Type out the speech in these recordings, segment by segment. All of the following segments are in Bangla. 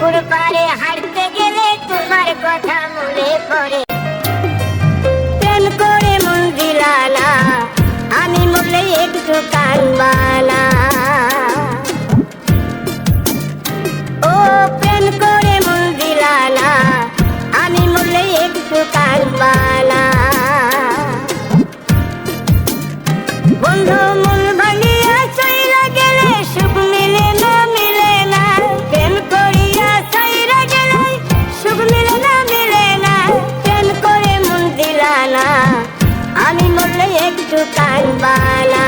পুকুর পাড়ে হাঁটতে গেলে তোমার কথা মনে পড়ে। প্রেম করে মন দিলানা আমি মরলে একটু কানবানা ও, প্রেম করে মন দিলানা আমি মরলে একটু কানবানা বন্ধু একটু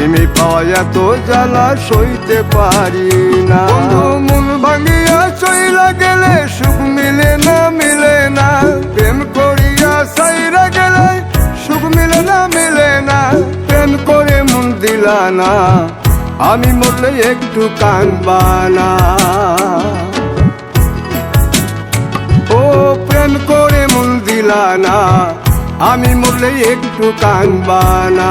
প্রেমে পাওয়া এত জ্বালা সইতে পারি না। মন ভাঙিয়া চইলা গেলে সুখ মিলে না মিলে না। প্রেম করিয়া সাইরা গেলে সুখ মিলে না মিলে না। প্রেম করে মন দিলা না, আমি মরলে একটু কানবানা ও, প্রেম করে মন দিলা না, আমি মরলে একটু কানবানা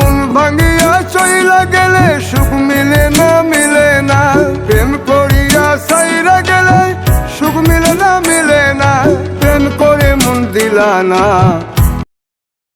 মিলে না প্রেম করে মন দিলা না।